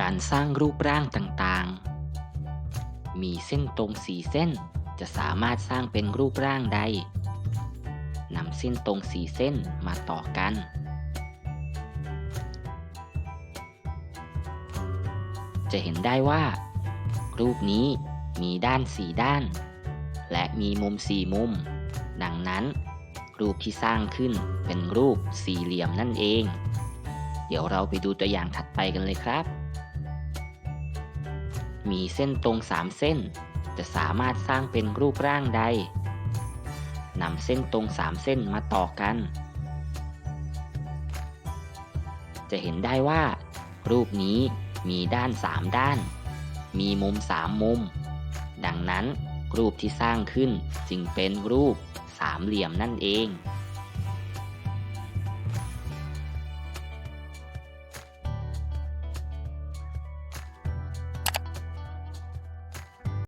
การสร้างรูปร่างต่างๆ มีเส้นตรงสีเส้นจะสามารถสร้างเป็นรูปร่างใดนำเส้นตรงสีเส้นมาต่อกัน จะเห็นได้ว่า รูปนี้มีด้านสี่ด้าน และมีมุมสี่มุม ดังนั้น รูปที่สร้างขึ้นเป็นรูปสี่เหลี่ยมนั่นเอง เดี๋ยวเราไปดูตัวอย่างถัดไปกันเลยครับ มีเส้นตรงสามเส้น จะสามารถสร้างเป็นรูปร่างใดนำเส้นตรงสามเส้นมาต่อกัน จะเห็นได้ว่า รูปนี้มีด้านสามด้าน มีมุมสามมุม ดังนั้นรูปที่สร้างขึ้นจึงเป็นรูปสามเหลี่ยมนั่นเอง